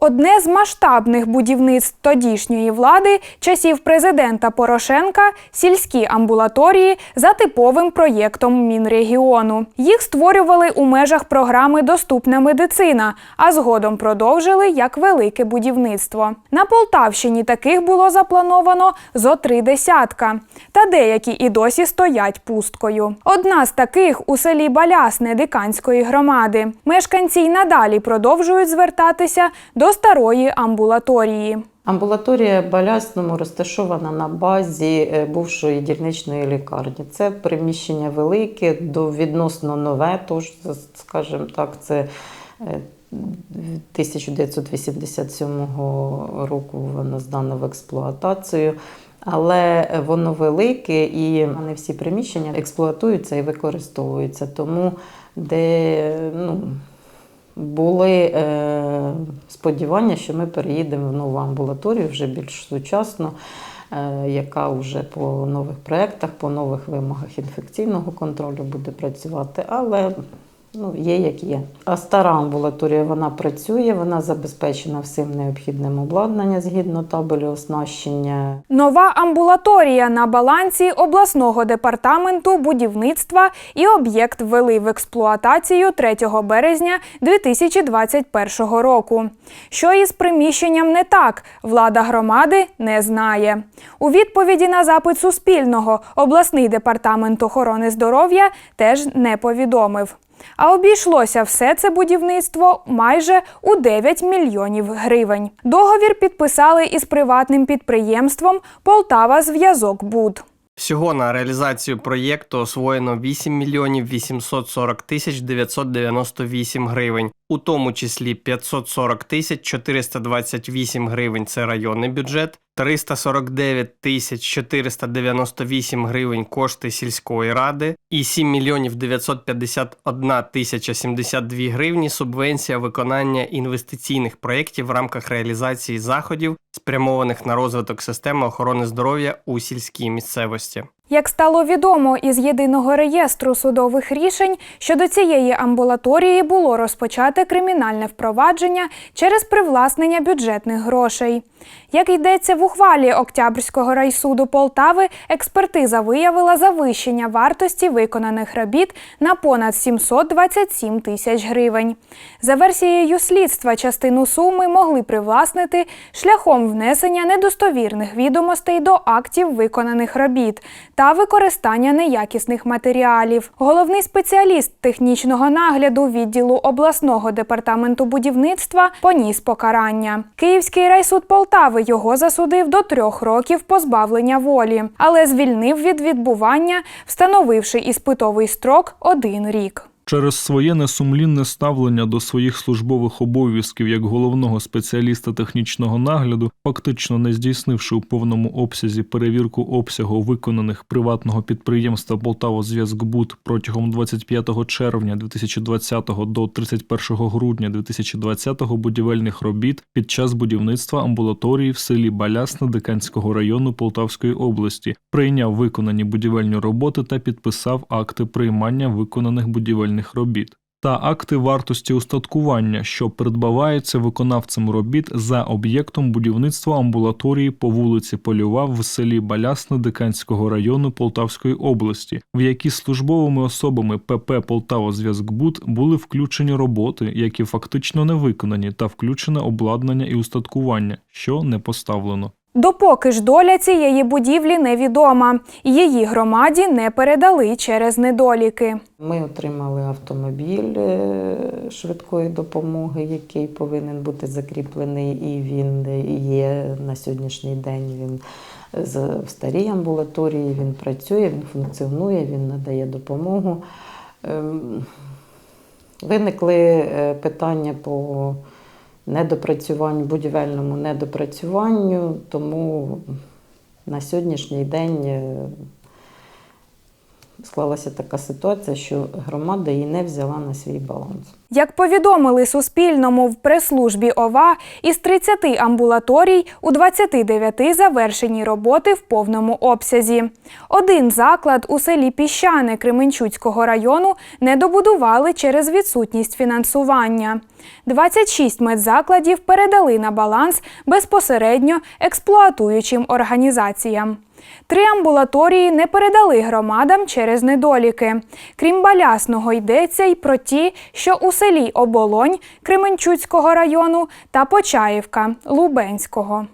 Одне з масштабних будівництв тодішньої влади часів президента Порошенка сільські амбулаторії за типовим проєктом Мінрегіону. Їх створювали у межах програми Доступна медицина, а згодом продовжили як велике будівництво. На Полтавщині таких було заплановано зо три десятка, та деякі і досі стоять пусткою. Одна з таких у селі Балясне Диканської громади. Мешканці й надалі продовжують звертатися до старої амбулаторії. Амбулаторія Балясному розташована на базі е, бувшої дільничної лікарні. Це приміщення велике, до відносно нове, тож, скажімо так, це е, 1987 року воно здано в експлуатацію. Але воно велике і не всі приміщення експлуатуються і використовуються. Тому де ну, були е, сподівання, що ми переїдемо в нову амбулаторію, вже більш сучасну, е, яка вже по нових проєктах, по нових вимогах інфекційного контролю буде працювати. Але ну, є як є. А стара амбулаторія вона працює, вона забезпечена всім необхідним обладнанням згідно табелю оснащення. Нова амбулаторія на балансі обласного департаменту будівництва і об'єкт ввели в експлуатацію 3 березня 2021 року. Що із приміщенням не так, влада громади не знає. У відповіді на запит Суспільного обласний департамент охорони здоров'я теж не повідомив. А обійшлося все це будівництво майже у 9 мільйонів гривень. Договір підписали із приватним підприємством Полтава Зв'язок Буд. Всього на реалізацію проєкту освоєно 8 мільйонів 840 тисяч 998 гривень, у тому числі 540 тисяч 428 гривень – це районний бюджет, 349 тисяч 498 гривень – кошти сільської ради і 7 мільйонів 951 тисяча 72 гривні – субвенція виконання інвестиційних проєктів в рамках реалізації заходів, спрямованих на розвиток системи охорони здоров'я у сільській місцевості. Як стало відомо із єдиного реєстру судових рішень, щодо цієї амбулаторії було розпочате кримінальне впровадження через привласнення бюджетних грошей. Як йдеться в ухвалі Октябрського райсуду Полтави, експертиза виявила завищення вартості виконаних робіт на понад 727 тисяч гривень. За версією слідства, частину суми могли привласнити шляхом внесення недостовірних відомостей до актів виконаних робіт та використання неякісних матеріалів. Головний спеціаліст технічного нагляду відділу обласного департаменту будівництва поніс покарання. Київський райсуд Полтави його засудив до трьох років позбавлення волі, але звільнив від відбування, встановивши іспитовий строк один рік. Через своє несумлінне ставлення до своїх службових обов'язків як головного спеціаліста технічного нагляду, фактично не здійснивши у повному обсязі перевірку обсягу виконаних приватного підприємства «Полтавозв'язкбуд» протягом 25 червня 2020 до 31 грудня 2020 будівельних робіт під час будівництва амбулаторії в селі Балясне Диканського району Полтавської області, прийняв виконані будівельні роботи та підписав акти приймання виконаних будівельних робіт. Та акти вартості устаткування, що придбаваються виконавцем робіт за об'єктом будівництва амбулаторії по вулиці Польова в селі Балясне Диканського району Полтавської області, в які службовими особами ПП «Полтавозв'язкбуд» були включені роботи, які фактично не виконані, та включене обладнання і устаткування, що не поставлено. Допоки ж доля цієї будівлі невідома, її громаді не передали через недоліки. Ми отримали автомобіль е, швидкої допомоги, який повинен бути закріплений, і він є на сьогоднішній день. Він з- в старій амбулаторії, він працює, він функціонує, він надає допомогу. Ем, Виникли е, питання по недопрацюванню, будівельному недопрацюванню, тому на сьогоднішній день е, склалася така ситуація, що громада її не взяла на свій баланс. Як повідомили Суспільному в прес-службі ОВА, із 30 амбулаторій у 29 завершені роботи в повному обсязі. Один заклад у селі Піщани Кременчуцького району не добудували через відсутність фінансування. 26 медзакладів передали на баланс безпосередньо експлуатуючим організаціям. Три амбулаторії не передали громадам через недоліки. Крім Балясного, йдеться й про ті, що у селі Оболонь Кременчуцького району та Почаївка Лубенського.